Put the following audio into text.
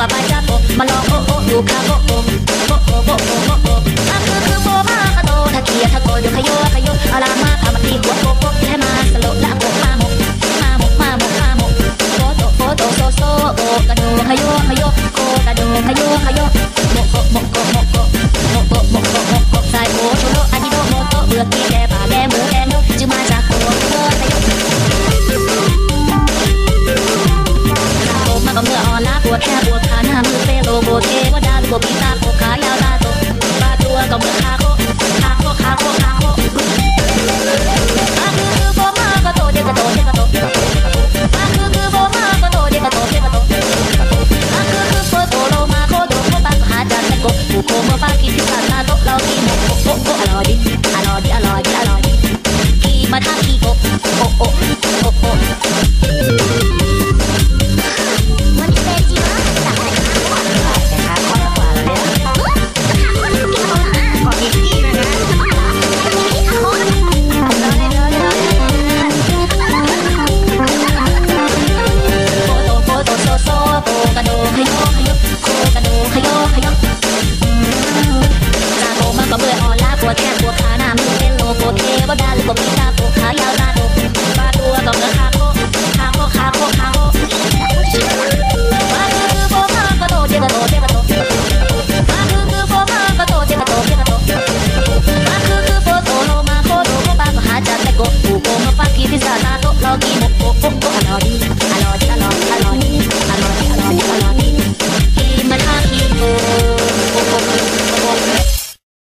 บาบาจับโบมาลองโอโออยู่คาโบโบโบโอโบโบโอโบอาคือคือโบมาคาโตทาเกียทาโกโยคาโยคยโยอาลามาพามตีหัวโกโกแค่มาสโลละโบมาโมมาโมมาโมมาโมโบโตโบโตโซโซโอกระโดขยโยขยโยโกกระโดขยโยขยโย บบีตาโคขายาวตาโตตาตัวก็เหมือนคาโคคาโคคาโคคาโคมาคือคือโบมาก็โตเด็กก็โตเด็กก็โตมาคือคือโบมาก็โตเด็กก็โตเด็กก็โตมาคือคือโบโตโลมาโคโดโคปังหาจากแตงโกโคโคปัง 여기